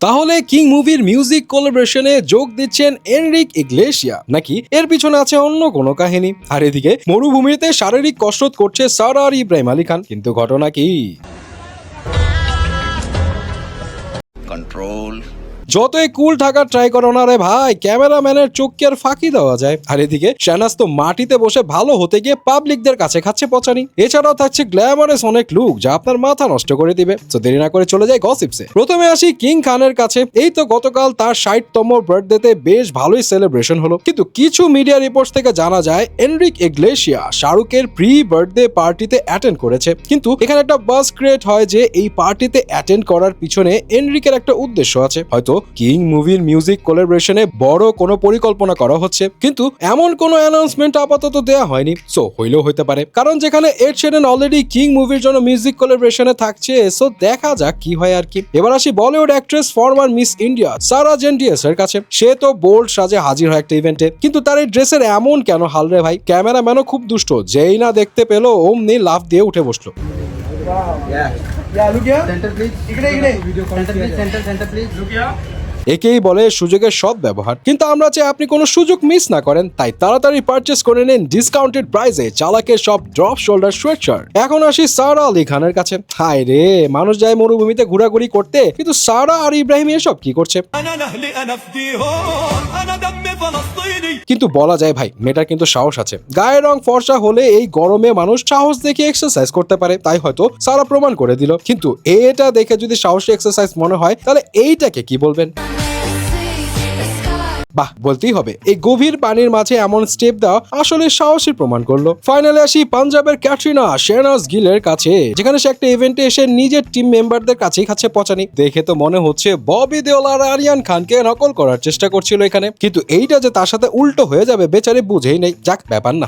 তাহলে কিং মুভির মিউজিক কোলাবরেশনে যোগ দিচ্ছেন এনরিক ইগলেশিয়া নাকি এর পিছনে আছে অন্য কোনো কাহিনী? আর এদিকে মরুভূমিতে শারীরিক কসরত করছে সারার আর ইব্রাহিম আলী খান, কিন্তু ঘটনা কি? Control. যতই কুল থাকার ট্রাই করো না রে ভাই ক্যামেরাম্যানের চোখকে আর ফাঁকি দেওয়া যায়। আর এদিকে, শাহনাজ তো মাটিতে বসে ভালো হতে গিয়ে পাবলিকদের কাছে খাচ্ছে পচানি। এছাড়াও থাকছে গ্ল্যামারাস অনেক লুক যা আপনার মাথা নষ্ট করে দিবে। তো দেরি না করে চলে যায় গসিপসে প্রথমে আসি কিং খানের কাছে। এই তো গতকাল তার ষাটতম বার্থডেতে বেশ ভালোই সেলিব্রেশন হলো। কিন্তু কিছু মিডিয়া রিপোর্টস থেকে জানা যায় এনরিক এগ্লেশিয়া শাহরুখের প্রি বার্থডে পার্টিতে অ্যাটেন্ড করেছে। কিন্তু এখানে একটা বাস ক্রিয়েট হয় যে, এই পার্টিতে অ্যাটেন্ড করার পিছনে এনরিকের একটা উদ্দেশ্য আছে। হয়তো কিং মুভির মিউজিক কোলাবরেশনে বড় কোনো পরিকল্পনা করা হচ্ছে কিন্তু এমন কোনো অ্যানাউন্সমেন্ট আপাতত দেয়া হয়নি সো হইলেও হইতে পারে কারণ যেখানে এড শেরেন অলরেডি কিং মুভির জন্য মিউজিক কোলাবরেশনে থাকছে সো দেখা যাক কি হয় আর কি এবার আসি Bollywood actress former Miss India Sara Jane Dias এর কাছে সে তো বোল্ড সাজে হাজির হয় একটা ইভেন্টে কিন্তু তার এই ড্রেসের এমন কেন হাল রে ভাই ক্যামেরাম্যানও খুব দুষ্ট যেই না দেখতে পেল অমনি লাফ দিয়ে উঠে বসল Yeah, look here. Center, please. Ikde, ikde. Center, please. Center, center, please. Look here. একেই বলে সুযোগের সব ব্যবহার। কিন্তু আমরা চাই আপনি কোনো সুযোগ মিস না করেন, তাই তাড়াতাড়ি পারচেস করে নিন ডিসকাউন্টেড প্রাইসে চালাকের সব ড্রপ শোল্ডার সোয়েটশার্ট এখন আসি সারা আলী খানের কাছে। হাই রে, মানুষ যায় মরুভূমিতে ঘোরাঘুরি করতে, কিন্তু সারা আর ইব্রাহিম এসব কি করছে? কিন্তু বলা যায় ভাই, মেয়েটার কিন্তু সাহস আছে। গায়ের রং ফর্সা হলে এই গরমে মানুষ সাহস দেখে এক্সারসাইজ করতে পারে, তাই হয়তো সারা প্রমাণ করে দিল। কিন্তু এটা দেখে যদি সাহসী এক্সারসাইজ মনে হয়, তাহলে এইটাকে কি বলবেন? বাহ, বলতেই হবে। এই গভীর পানির মাঝে এমন স্টেপ দেওয়া আসলে সাহসী প্রমাণ করল। ফাইনালে আসি পাঞ্জাবের ক্যাটরিনা শেনাজ গিলের কাছে, যেখানে সে একটা ইভেন্টে এসে নিজের টিম মেম্বারদের কাছেই খাচ্ছে পচানি। দেখে তো মনে হচ্ছে ববি দেওয়াল আর আরিয়ান খানকে নকল করার চেষ্টা করছিল এখানে। কিন্তু এইটা যে তার সাথে উল্টো হয়ে যাবে বেচারে বুঝেই নেই। যাক, ব্যাপার না।